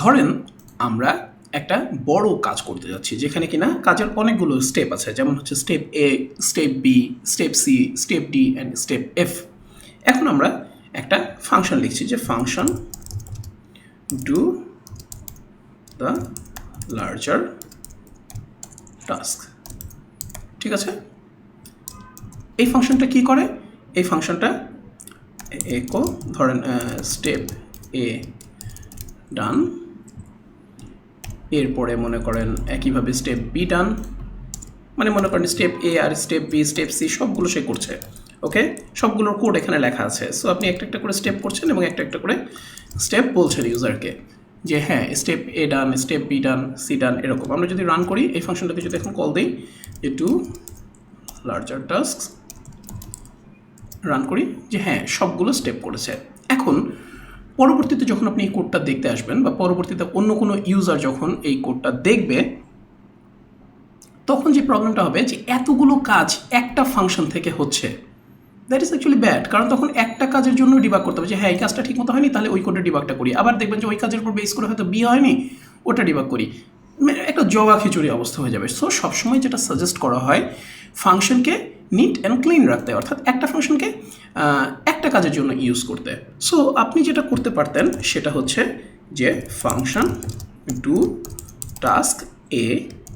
ধরেন আমরা একটা বড় কাজ করতে যাচ্ছি, যেখানে কিনা কাজের অনেকগুলো স্টেপ আছে, যেমন হচ্ছে step A step B step C step D and step F এখন আমরা একটা ফাংশন লিখছি, যে function do the larger task ঠিক আছে? এই ফাংশনটা কি করে? এই ফাংশনটা একো ধরেন স্টেপ এ ডান এরপরে মনে করেন একইভাবে স্টেপ বি ডান মানে মনে করেন স্টেপ এ আর স্টেপ বি স্টেপ সি সবগুলো সে করছে। ওকে সবগুলোর কোড এখানে লেখা আছে। সো আপনি একটা একটা করে স্টেপ করছেন এবং একটা একটা করে স্টেপ বলছেন ইউজারকে যে হ্যাঁ step A done step B done C done এরকম। আমরা যদি রান করি, এই ফাংশনটাকে যদি এখন কল দিই, যে টু লার্জার টাস্ক রান করি, যে হ্যাঁ সবগুলো স্টেপ করেছে। এখন পরবর্তীতে যখন আপনি এই কোডটা দেখতে আসবেন বা পরবর্তীতে অন্য কোনো ইউজার যখন এই কোডটা দেখবে, তখন যে প্রবলেমটা হবে যে এতগুলো কাজ একটা ফাংশন থেকে হচ্ছে। দ্যাট ইজ অ্যাকচুয়ালি ব্যাড কারণ তখন একটা কাজের জন্য ডিবাগ করতে হবে যে হ্যাঁ এই কাজটা ঠিক মতো হয়নি, তাহলে ওই কোডে ডিবাগটা করি। আবার দেখবেন যে ওই কাজের উপর বেস করে হয়তো বি হয়নি, ওটা ডিবাগ করি। মানে একটা জগা খিচুড়ি অবস্থা হয়ে যাবে। সো সবসময় যেটা সাজেস্ট করা হয় ফাংশনকে নিট অ্যান্ড ক্লিন রাখতে অর্থাৎ একটা ফাংশনকে একটা কাজের জন্য ইউজ করতে সো আপনি যেটা করতে পারতেন সেটা হচ্ছে যে ফাংশন ডু টাস্ক এ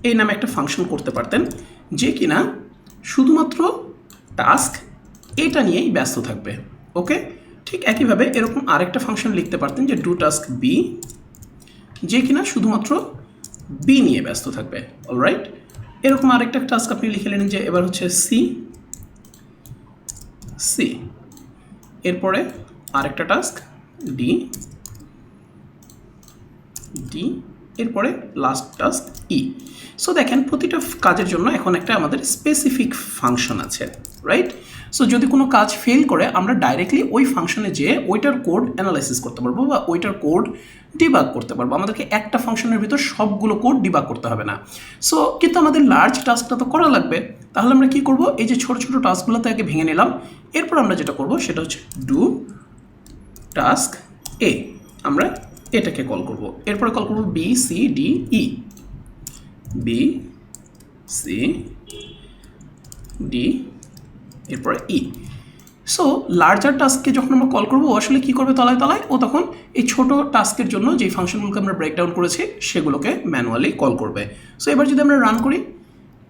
এই নামে একটা ফাংশন করতে পারতেন, যে কিনা শুধুমাত্র টাস্ক এটা নিয়েই ব্যস্ত থাকবে। ওকে ঠিক একইভাবে এরকম আরেকটা ফাংশন লিখতে পারতেন যে ডু টাস্ক বি যে কিনা শুধুমাত্র বি নিয়ে ব্যস্ত থাকবে। অলরাইট এরকম আরেকটা টাস্ক আপনি লিখে নিন যে এবার হচ্ছে সি সি এরপরে আরেকটা টাস্ক ডি ডি এরপরে লাস্ট টাস্ক ই সো দেখেন, প্রতিটা কাজের জন্য এখন একটা আমাদের স্পেসিফিক ফাংশন আছে রাইট সো যদি কোনো কাজ ফেল করে, আমরা ডাইরেক্টলি ওই ফাংশনে যেয়ে ওইটার কোড অ্যানালাইসিস করতে পারব বা ওইটার কোড ডিবাগ করতে পারব। আমাদেরকে একটা ফাংশনের ভিতর সবগুলো কোড ডিবাগ করতে হবে না। সো কিন্তু আমাদের লার্জ টাস্কটা তো করা লাগবে। তাহলে আমরা কি করব? এই যে ছোট ছোট টাস্কগুলোতে আগে ভেঙে নিলাম। এরপর আমরা যেটা করব, সেটা হচ্ছে ডু টাস্ক এ আমরা এটাকে কল করব। এরপরে কল করব B C D E B C D এরপরে ই সো লার্জার টাস্ককে যখন আমরা কল করব আসলে কী করবে তলায় তলায়? ও তখন এই ছোট টাস্কের জন্য যেই ফাংশনগুলোকে আমরা ব্রেকডাউন করেছি, সেগুলোকে ম্যানুয়ালি কল করবে। সো এবার যদি আমরা রান করি,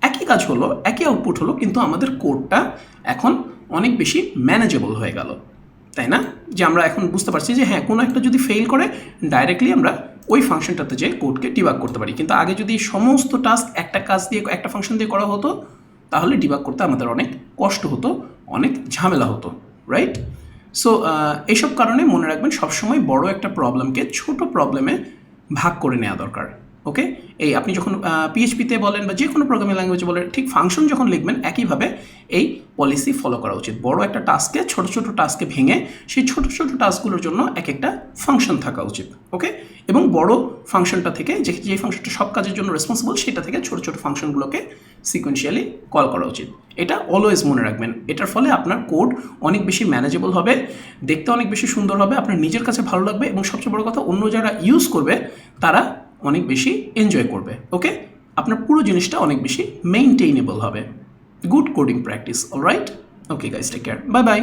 একই কাজ হলো, একই আউটপুট হলো, কিন্তু আমাদের কোডটা এখন অনেক বেশি ম্যানেজেবল হয়ে গেল। তাই না? যে আমরা এখন বুঝতে পারছি যে হ্যাঁ কোনো একটা যদি ফেল করে ডাইরেক্টলি আমরা ওই ফাংশনটাতে যে কোডকে ডিবাগ করতে পারি। কিন্তু আগে যদি সমস্ত টাস্ক একটা কাজ দিয়ে, একটা ফাংশন দিয়ে করা হতো, তাহলে ডিবাগ করতে আমাদের অনেক কষ্ট হতো, অনেক ঝামেলা হতো রাইট সো এইসব কারণে মনে রাখবেন সবসময় বড় একটা প্রবলেমকে ছোট প্রবলেমে ভাগ করে নেওয়া দরকার। ওকে? এই আপনি যখন পিএইচপিতে বলেন বা যে কোনো প্রোগ্রামিং ল্যাঙ্গুয়েজে বলেন, ঠিক ফাংশন যখন লিখবেন, একইভাবে এই পলিসি ফলো করা উচিত। বড় একটা টাস্কে ছোট ছোট টাস্কে ভেঙে সেই ছোট ছোট টাস্কগুলোর জন্য এক একটা ফাংশন থাকা উচিত, ওকে? এবং বড় ফাংশনটা থেকে যে যে ফাংশনটা সব কাজের জন্য রেসপন্সিবল সেটা থেকে ছোট ছোট ফাংশনগুলোকে সিকোয়েন্সিয়ালি কল করা উচিত। এটা অলওয়েজ মনে রাখবেন। এটার ফলে আপনার কোড অনেক বেশি ম্যানেজেবল হবে, দেখতে অনেক বেশি সুন্দর হবে, আপনার নিজের কাছে ভালো লাগবে এবং সবচেয়ে বড় কথা, অন্য যারা ইউজ করবে, তারা অনেক বেশি এনজয় করবে ওকে আপনার পুরো জিনিসটা অনেক বেশি মেইনটেইনেবল হবে। Good coding practice all right okay guys take care bye bye